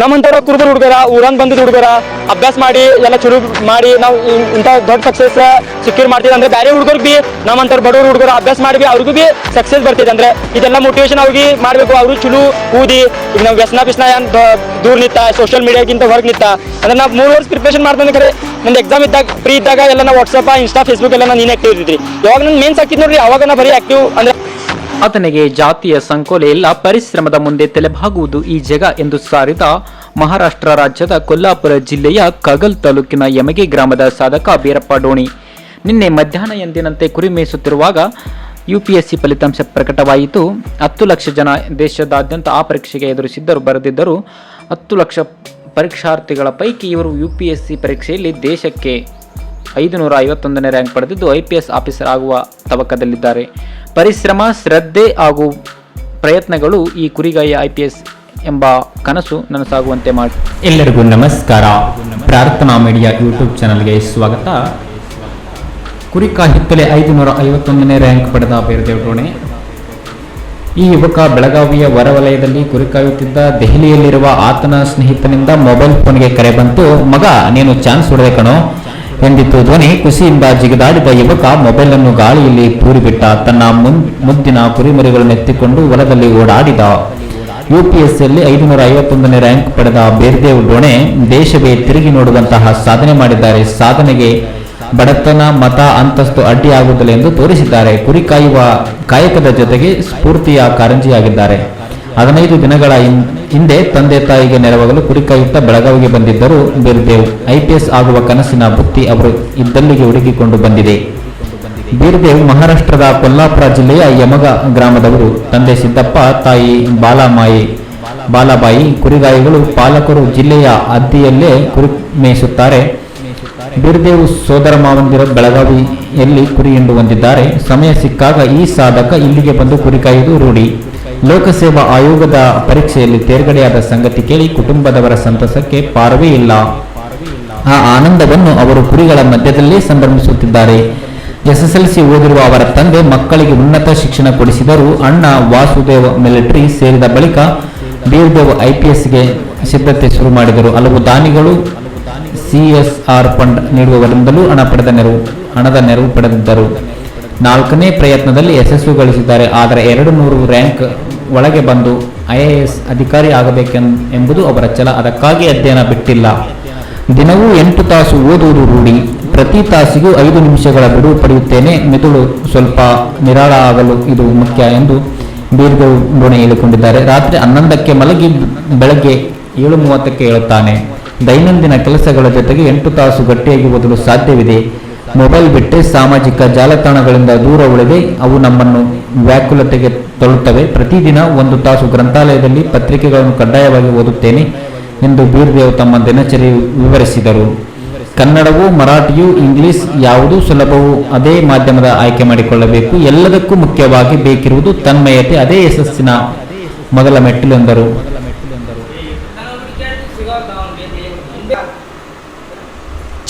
ನಮ್ಮಂತರ ಕುರುಬರು ಹುಡುಗರ, ಊರಂಗ್ ಬಂದಿದ್ದು ಹುಡುಗರ, ಅಭ್ಯಾಸ ಮಾಡಿ, ಎಲ್ಲ ಚುರು ಮಾಡಿ, ನಾವು ಇಂಥ ದೊಡ್ಡ ಸಕ್ಸಸ್ ಸಿಕ್ಯೂರ್ ಮಾಡ್ತೀವಿ ಅಂದ್ರೆ ಬೇರೆ ಹುಡುಗರು ಬಿ ನಮ್ಮಂತರ ಬಡವರು ಹುಡುಗರು ಅಭ್ಯಾಸ ಮಾಡಿ ಅವ್ರಿಗೂ ಬಿ ಸಕ್ಸಸ್ ಬರ್ತಿದೆ ಅಂದ್ರೆ ಇದೆಲ್ಲ ಮೋಟಿವೇಶನ್ ಅವ್ರಿಗೆ ಮಾಡಬೇಕು. ಅವರು ಚುಲು, ಊದಿ, ಈಗ ನಾವು ವ್ಯಸನ ಬಿಸ್ನ ಏನ್ ದೂರ ನಿಂತ ಸೋಷಿಯಲ್ ಮೀಡಿಯಾಗಿಂತ ಹೊರಗೆ ನಿಂತ, ಅಂದ್ರೆ ನಾವು ಮೂರು ವರ್ಷ ಪ್ರಿಪರೇಷನ್ ಮಾಡ್ತಾನೆ ಕರೆ, ನಂದು ಎಕ್ಸಾಮ್ ಇದ್ದಾಗ ಫ್ರೀ ಇದ್ದಾಗ ಎಲ್ಲ ನಾವು ವಾಟ್ಸಪ್ ಇನ್ಸ್ಟಾ ಫೇಸ್ಬುಕ್ ಎಲ್ಲ ನಾನು ನೀನು ಆಕ್ಟಿವ್ ಇದ್ದೀರಿ ಯಾವಾಗ ನನ್ನ ಮೇನ್ಸ್ ಹಾಕಿದ್ ನೋಡ್ರಿ, ಅವಾಗ ನಾ ಬರೀ ಆಕ್ಟಿವ್ ಅಂದ್ರೆ ಆತನಿಗೆ ಜಾತಿಯ ಸಂಕೋಲೆ ಇಲ್ಲ, ಪರಿಶ್ರಮದ ಮುಂದೆ ತಲೆಬಾಗುವುದು ಈ ಜಗ ಎಂದು ಸಾರಿದ ಮಹಾರಾಷ್ಟ್ರ ರಾಜ್ಯದ ಕೊಲ್ಲಾಪುರ ಜಿಲ್ಲೆಯ ಕಗಲ್ ತಾಲೂಕಿನ ಯಮಗೆ ಗ್ರಾಮದ ಸಾಧಕ ಬೀರಪ್ಪ ಡೋಣಿ. ನಿನ್ನೆ ಮಧ್ಯಾಹ್ನ ಎಂದಿನಂತೆ ಕುರಿ ಮೇಯಿಸುತ್ತಿರುವಾಗ ಯುಪಿಎಸ್ಸಿ ಫಲಿತಾಂಶ ಪ್ರಕಟವಾಯಿತು. ಹತ್ತು ಲಕ್ಷ ಜನ ದೇಶದಾದ್ಯಂತ ಆ ಪರೀಕ್ಷೆಗೆ ಎದುರಿಸಿದ್ದರು. ಬರೆದಿದ್ದರು, ಹತ್ತು ಲಕ್ಷ ಪರೀಕ್ಷಾರ್ಥಿಗಳ ಪೈಕಿ ಇವರು ಯುಪಿಎಸ್ಸಿ ಪರೀಕ್ಷೆಯಲ್ಲಿ ದೇಶಕ್ಕೆ ಐದು ನೂರ ಐವತ್ತೊಂದನೇ ರ್ಯಾಂಕ್ ಪಡೆದಿದ್ದು, ಐ ಪಿ ಎಸ್ ಆಫೀಸರ್ ಆಗುವ ತವಕದಲ್ಲಿದ್ದಾರೆ. ಪರಿಶ್ರಮ, ಶ್ರದ್ಧೆ ಹಾಗೂ ಪ್ರಯತ್ನಗಳು ಈ ಕುರಿಗಾಯಿ ಐ ಎಂಬ ಕನಸು ನನಸಾಗುವಂತೆ ಮಾಡಿ. ಎಲ್ಲರಿಗೂ ನಮಸ್ಕಾರ. ಪ್ರಾರ್ಥನಾ ಮೀಡಿಯಾ ಯೂಟ್ಯೂಬ್ ಚಾನಲ್ಗೆ ಸ್ವಾಗತ. ಕುರಿಕಾ ಹಿತ್ತಲೆ ಐದುನೂರ ಐವತ್ತೊಂದನೇ ರ್ಯಾಂಕ್ ಪಡೆದ ಬೇರ್ದೇವಡೋಣೆ ಈ ಯುವಕ ಬೆಳಗಾವಿಯ ಹೊರವಲಯದಲ್ಲಿ ಕುರಿ ಕಾಯುತ್ತಿದ್ದ ದೆಹಲಿಯಲ್ಲಿರುವ ಆತನ ಸ್ನೇಹಿತನಿಂದ ಮೊಬೈಲ್ ಫೋನ್ಗೆ ಕರೆ ಬಂತು. ಮಗ, ನೀನು ಚಾನ್ಸ್ ಹೊಡೆದೆ ಕಣೋ. ಎಂದಿತ್ತು ಧ್ವನಿ ಕುಸಿಯಿಂದ ಜಿಗಿದಾಡಿದ ಯುವಕ ಮೊಬೈಲ್ ಅನ್ನು ಗಾಳಿಯಲ್ಲಿ ತೂರಿಬಿಟ್ಟ. ತನ್ನ ಮುದ್ದಿನ ಕುರಿಮರಿಗಳನ್ನು ಎತ್ತಿಕೊಂಡು ಹೊಲದಲ್ಲಿ ಓಡಾಡಿದ. ಯುಪಿಎಸ್ಸಿಯಲ್ಲಿ ಐದುನೂರ ಐವತ್ತೊಂದನೇ ರ್ಯಾಂಕ್ ಪಡೆದ ಬೇರ್ದೇವ್ ಡೋಣೆ ದೇಶವೇ ತಿರುಗಿ ನೋಡುವಂತಹ ಸಾಧನೆ ಮಾಡಿದ್ದಾರೆ. ಸಾಧನೆಗೆ ಬಡತನ, ಮತ, ಅಂತಸ್ತು ಅಡ್ಡಿಯಾಗುವುದಿಲ್ಲ ಎಂದು ತೋರಿಸಿದ್ದಾರೆ. ಕುರಿ ಕಾಯುವ ಕಾಯಕದ ಜೊತೆಗೆ ಸ್ಫೂರ್ತಿಯ ಕಾರಂಜಿಯಾಗಿದ್ದಾರೆ. ಹದಿನೈದು ದಿನಗಳ ಹಿಂದೆ ತಂದೆ ತಾಯಿಗೆ ನೆರವಾಗಲು ಕುರಿ ಕಾಯುತ್ತಾ ಬೆಳಗಾವಿಗೆ ಬಂದಿದ್ದರು ಬೀರ್ದೇವ್. ಐಪಿಎಸ್ ಆಗುವ ಕನಸಿನ ಬುತ್ತಿ ಅವರು ಇದ್ದಲ್ಲಿಗೆ ಹುಡುಕಿಕೊಂಡು ಬಂದಿದೆ. ಬೀರ್ದೇವ್ ಮಹಾರಾಷ್ಟ್ರದ ಕೊಲ್ಲಾಪುರ ಜಿಲ್ಲೆಯ ಯಮಗ ಗ್ರಾಮದವರು. ತಂದೆ ಸಿದ್ದಪ್ಪ, ತಾಯಿ ಬಾಲಾಮಾಯಿ. ಬಾಲಾಬಾಯಿ, ಕುರಿಗಾಯಿಗಳು ಪಾಲಕರು ಜಿಲ್ಲೆಯ ಅದ್ದಿಯಲ್ಲೇ ಕುರಿ ಮೇಯಿಸುತ್ತಾರೆ. ಬೀರ್ದೇವ್ ಸೋದರ ಮಾವಂದಿರ ಬೆಳಗಾವಿಯಲ್ಲಿ ಕುರಿ ಹಿಂಡು ಹೊಂದಿದ್ದಾರೆ. ಸಮಯ ಸಿಕ್ಕಾಗ ಈ ಸಾಧಕ ಇಲ್ಲಿಗೆ ಬಂದು ಕುರಿ ಕಾಯುವುದು ರೂಢಿ. ಲೋಕಸೇವಾ ಆಯೋಗದ ಪರೀಕ್ಷೆಯಲ್ಲಿ ತೇರ್ಗಡೆಯಾದ ಸಂಗತಿ ಕೇಳಿ ಕುಟುಂಬದವರ ಸಂತಸಕ್ಕೆ ಪಾರವೇ ಇಲ್ಲ. ಆ ಆನಂದವನ್ನು ಅವರು ಕುರಿಗಳ ಮಧ್ಯದಲ್ಲೇ ಸಂಭ್ರಮಿಸುತ್ತಿದ್ದಾರೆ. ಎಸ್ಎಸ್ಎಲ್ಸಿ ಓದಿರುವ ಅವರ ತಂದೆ ಮಕ್ಕಳಿಗೆ ಉನ್ನತ ಶಿಕ್ಷಣ ಕೊಡಿಸಿದರು ಅಣ್ಣ ವಾಸುದೇವ ಮಿಲಿಟರಿ ಸೇರಿದ ಬಳಿಕ ಬೀರ್ದೇವ್ ಐಪಿಎಸ್ಗೆ ಸಿದ್ಧತೆ ಶುರು ಮಾಡಿದರು. ಹಲವು ದಾನಿಗಳು ಸಿಎಸ್ಆರ್ ಫಂಡ್ ನೀಡುವವರಿಂದಲೂ ಹಣ ಪಡೆದ ನೆರವು, ಹಣದ ನೆರವು ಪಡೆದಿದ್ದರು. ನಾಲ್ಕನೇ ಪ್ರಯತ್ನದಲ್ಲಿ ಯಶಸ್ಸು ಗಳಿಸಿದ್ದಾರೆ. ಆದರೆ ಎರಡು ನೂರು ರ್ಯಾಂಕ್ ಒಳಗೆ ಬಂದು ಐಎಎಸ್ ಅಧಿಕಾರಿ ಆಗಬೇಕೆಂ ಎಂಬುದು ಅವರ ಛಲ. ಅದಕ್ಕಾಗಿ ಅಧ್ಯಯನ ಬಿಟ್ಟಿಲ್ಲ. ದಿನವೂ ಎಂಟು ತಾಸು ಓದುವುದು ರೂಢಿ. ಪ್ರತಿ ತಾಸಿಗೂ ಐದು ನಿಮಿಷಗಳ ಬಿಡುವು ಪಡೆಯುತ್ತೇನೆ. ಮೆದುಳು ಸ್ವಲ್ಪ ನಿರಾಳ ಆಗಲು ಇದು ಮುಖ್ಯ ಎಂದು ಬೀರ್ಗೌಡೋಣೆ ಡೋಣೆ ಹೇಳಿಕೊಂಡಿದ್ದಾರೆ. ರಾತ್ರಿ ಹನ್ನೊಂದಕ್ಕೆ ಮಲಗಿ ಬೆಳಗ್ಗೆ ಏಳು ಮೂವತ್ತಕ್ಕೆ ಹೇಳುತ್ತಾನೆ ದೈನಂದಿನ ಕೆಲಸಗಳ ಜೊತೆಗೆ ಎಂಟು ತಾಸು ಗಟ್ಟಿಯಾಗಿ ಓದಲು ಸಾಧ್ಯವಿದೆ. ಮೊಬೈಲ್ ಬಿಟ್ಟೆ ಸಾಮಾಜಿಕ ಜಾಲತಾಣಗಳಿಂದ ದೂರ ಉಳಿದೆ. ಅವು ನಮ್ಮನ್ನು ವ್ಯಾಕುಲತೆಗೆ ತಳ್ಳುತ್ತವೆ ಪ್ರತಿದಿನ ಒಂದು ತಾಸು ಗ್ರಂಥಾಲಯದಲ್ಲಿ ಪತ್ರಿಕೆಗಳನ್ನು ಕಡ್ಡಾಯವಾಗಿ ಓದುತ್ತೇನೆ ಎಂದು ಬೀರ್ದೇವ್ ತಮ್ಮ ದಿನಚರಿ ವಿವರಿಸಿದರು. ಕನ್ನಡವು ಮರಾಠಿಯು ಇಂಗ್ಲಿಷ್ ಯಾವುದು ಸುಲಭವು ಅದೇ ಮಾಧ್ಯಮದ ಆಯ್ಕೆ ಮಾಡಿಕೊಳ್ಳಬೇಕು. ಎಲ್ಲದಕ್ಕೂ ಮುಖ್ಯವಾಗಿ ಬೇಕಿರುವುದು ತನ್ಮಯತೆ, ಅದೇ ಯಶಸ್ಸಿನ ಮೊದಲ ಮೆಟ್ಟಿಲು ಎಂದರು.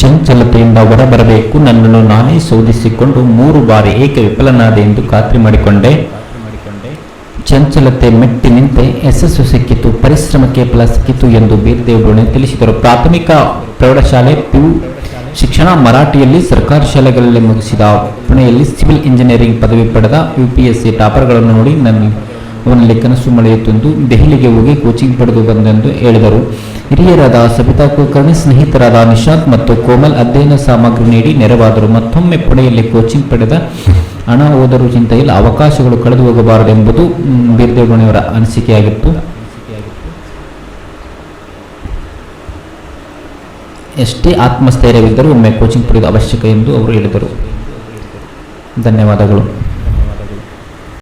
ಚಂಚಲತೆಯಿಂದ ಹೊರಬರಬೇಕು ನನ್ನನ್ನು ನಾನೇ ಶೋಧಿಸಿಕೊಂಡು ಮೂರು ಬಾರಿ ಏಕೆ ವಿಫಲನಾದೆ ಎಂದು ಖಾತ್ರಿ ಮಾಡಿಕೊಂಡೆ. ಚಂಚಲತೆ ಮೆಟ್ಟಿ ನಿಂತೆ ಯಶಸ್ಸು ಸಿಕ್ಕಿತು, ಪರಿಶ್ರಮಕ್ಕೆ ಫಲ ಸಿಕ್ಕಿತು ಎಂದು ಬೀರ್ದೇವ್ ಡೋಣೆ ತಿಳಿಸಿದರು. ಪ್ರಾಥಮಿಕ ಪ್ರೌಢಶಾಲೆ ಪಿಯು ಶಿಕ್ಷಣ ಮರಾಠಿಯಲ್ಲಿ ಸರ್ಕಾರಿ ಶಾಲೆಗಳಲ್ಲಿ ಮುಗಿಸಿದ ಪುಣೆಯಲ್ಲಿ ಸಿವಿಲ್ ಇಂಜಿನಿಯರಿಂಗ್ ಪದವಿ ಪಡೆದ ಯು ಪಿ ಎಸ್ ಸಿ ಟಾಪರ್ಗಳನ್ನು ನೋಡಿ ನನ್ನ ಅವನಲ್ಲಿ ಕನಸು ಮಳೆಯಿತೆಂದು ದೆಹಲಿಗೆ ಹೋಗಿ ಕೋಚಿಂಗ್ ಪಡೆದು ಬಂದೆಂದು ಹೇಳಿದರು. ಹಿರಿಯರಾದ ಸಬಿತಾ ಕುಲಕರ್ಣಿ, ಸ್ನೇಹಿತರಾದ ನಿಶಾಂತ್ ಮತ್ತು ಕೋಮಲ್ ಅಧ್ಯಯನ ಸಾಮಗ್ರಿ ನೀಡಿ ನೆರವಾದರು. ಮತ್ತೊಮ್ಮೆ ಪುಣೆಯಲ್ಲಿ ಕೋಚಿಂಗ್ ಪಡೆದ ಹಣ ಹೋದರೂ ಚಿಂತೆ ಇಲ್ಲ ಅವಕಾಶಗಳು ಕಳೆದು ಹೋಗಬಾರದು ಎಂಬುದು ಮ್, ಬೀರ್ದೇವಣಿಯವರ ಅನಿಸಿಕೆಯಾಗಿತ್ತು. ಎಷ್ಟೇ ಆತ್ಮಸ್ಥೈರ್ಯವಿದ್ದರೂ ಒಮ್ಮೆ ಕೋಚಿಂಗ್ ಪಡೆಯುವುದು ಅವಶ್ಯಕ ಎಂದು ಅವರು ಹೇಳಿದರು. ಧನ್ಯವಾದಗಳು.